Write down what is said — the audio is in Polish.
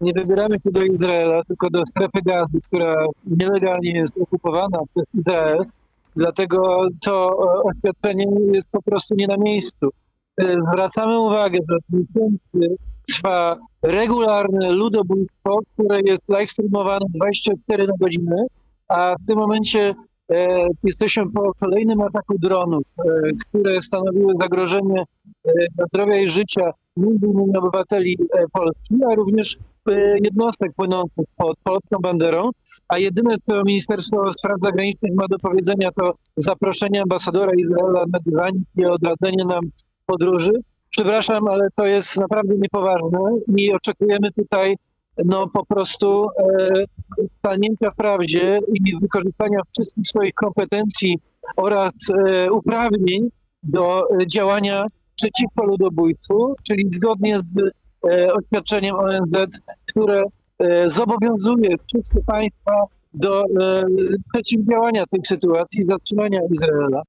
nie wybieramy się do Izraela, tylko do strefy gazy, która nielegalnie jest okupowana przez Izrael. Dlatego to e, oświadczenie jest po prostu nie na miejscu. E, Zwracamy uwagę, że od miesięcy trwa regularne ludobójstwo, które jest live streamowane 24 na godzinę, a w tym momencie e, jesteśmy po kolejnym ataku dronów, e, które stanowiły zagrożenie e, zdrowia i życia między innymi obywateli e, Polski, a również jednostek płynących pod polską banderą, a jedyne, co Ministerstwo Spraw Zagranicznych ma do powiedzenia, to zaproszenie ambasadora Izraela Medwani i odradzenie nam podróży. Przepraszam, ale to jest naprawdę niepoważne i oczekujemy tutaj no po prostu e, stanięcia w prawdzie i wykorzystania wszystkich swoich kompetencji oraz e, uprawnień do e, działania przeciwko ludobójstwu, czyli zgodnie z e, oświadczeniem ONZ, które e, zobowiązuje wszystkie państwa do e, przeciwdziałania tej sytuacji, zatrzymania Izraela.